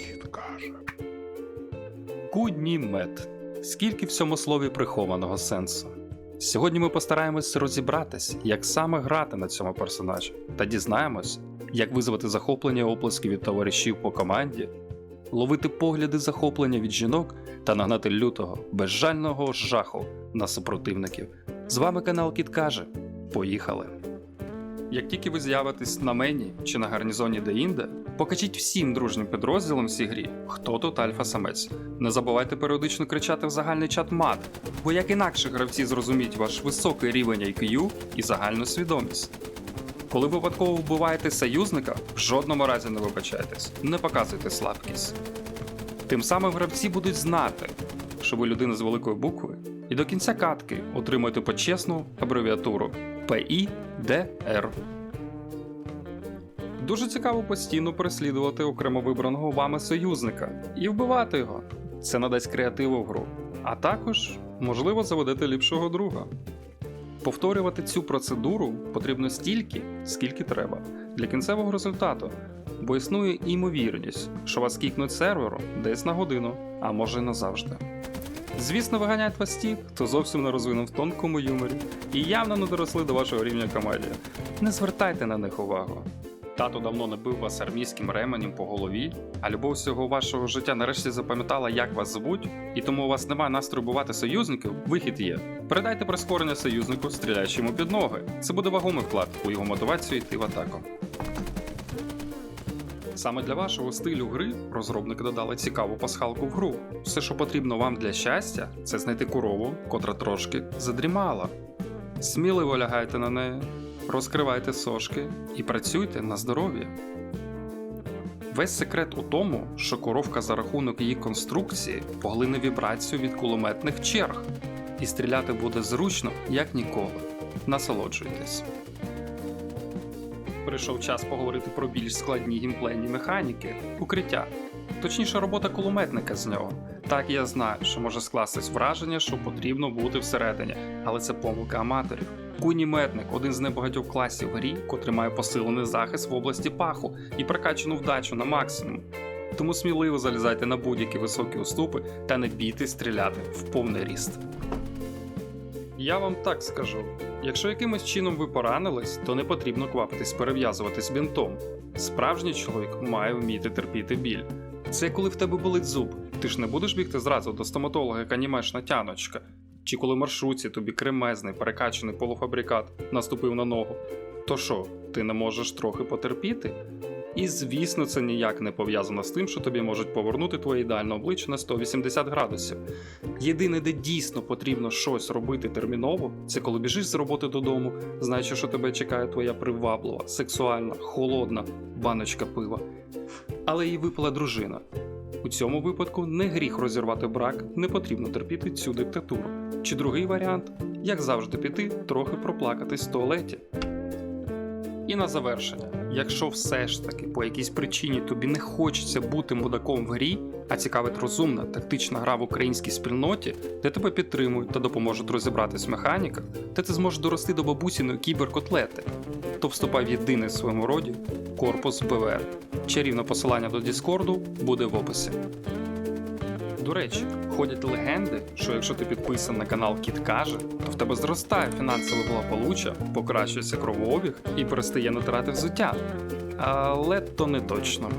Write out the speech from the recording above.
Кіт каже. Куднімет. Скільки в цьому слові прихованого сенсу? Сьогодні ми постараємось розібратись, як саме грати на цьому персонажі, та дізнаємось, як визвати захоплення і оплески від товаришів по команді, ловити погляди захоплення від жінок та нагнати лютого, безжального жаху на супротивників. З вами канал Кіт каже. Поїхали! Як тільки ви з'явитесь на мені чи на гарнізоні де-інде, покажіть всім дружнім підрозділам в цій грі, хто тут альфа-самець. Не забувайте періодично кричати в загальний чат мат, бо як інакше гравці зрозуміють ваш високий рівень IQ і загальну свідомість. Коли випадково вбиваєте союзника, в жодному разі не вибачайтесь, не показуйте слабкість. Тим самим гравці будуть знати, що ви людина з великої букви, і до кінця катки отримуєте почесну абревіатуру PIDR. Дуже цікаво постійно переслідувати окремо вибраного вами союзника і вбивати його. Це надасть креативу в гру, а також, можливо, заведете ліпшого друга. Повторювати цю процедуру потрібно стільки, скільки треба, для кінцевого результату, бо існує імовірність, що вас кікнуть серверу десь на годину, а може й назавжди. Звісно, виганяють вас ті, хто зовсім не розвинув в тонкому юморі і явно не доросли до вашого рівня комедії. Не звертайте на них увагу. Тато давно не бив вас армійським ременем по голові, а любов всього вашого життя нарешті запам'ятала, як вас звуть, і тому у вас немає настрою бувати союзників, вихід є. Передайте прискорення союзнику, стріляючи йому під ноги. Це буде вагомий вклад у його мотивацію йти в атаку. Саме для вашого стилю гри розробники додали цікаву пасхалку в гру. Все, що потрібно вам для щастя, це знайти корову, котра трошки задрімала. Сміливо лягайте на неї, розкривайте сошки і працюйте на здоров'я. Весь секрет у тому, що коровка за рахунок її конструкції поглине вібрацію від кулеметних черг, і стріляти буде зручно, як ніколи. Насолоджуйтесь. Прийшов час поговорити про більш складні гімплейні механіки, укриття, точніше робота кулеметника з нього. Так я знаю, що може скластись враження, що потрібно бути всередині, але це помилка аматорів. Куніметник один з небагатьох класів грі, котрий має посилений захист в області паху і прокачану вдачу на максимум. Тому сміливо залізайте на будь-які високі уступи та не бійтесь стріляти в повний ріст. Я вам так скажу: якщо якимось чином ви поранились, то не потрібно квапитись перев'язуватись бінтом. Справжній чоловік має вміти терпіти біль. Це коли в тебе болить зуб. Ти ж не будеш бігти зразу до стоматолога, яка німешна тяночка. Чи коли маршрутці тобі кремезний перекачаний полуфабрикат наступив на ногу. То що, ти не можеш трохи потерпіти? І звісно, це ніяк не пов'язано з тим, що тобі можуть повернути твоє ідеальне обличчя на 180 градусів. Єдине, де дійсно потрібно щось робити терміново, це коли біжиш з роботи додому, знаючи, що тебе чекає твоя приваблива, сексуальна, холодна баночка пива. Але її випала дружина. У цьому випадку не гріх розірвати брак, не потрібно терпіти цю диктатуру. Чи другий варіант, як завжди піти, трохи проплакатись в туалеті. І на завершення, якщо все ж таки по якійсь причині тобі не хочеться бути мудаком в грі, а цікавить розумна тактична гра в українській спільноті, де тебе підтримують та допоможуть розібратись в механіках, де ти зможеш дорости до бабусіної кіберкотлети, то вступай в єдиний в своєму роді корпус БВР. Чарівне посилання до Діскорду буде в описі. До речі, ходять легенди, що якщо ти підписаний на канал Кіт каже, то в тебе зростає фінансове благополуччя, покращується кровообіг і перестає натирати взуття. Але то не точно.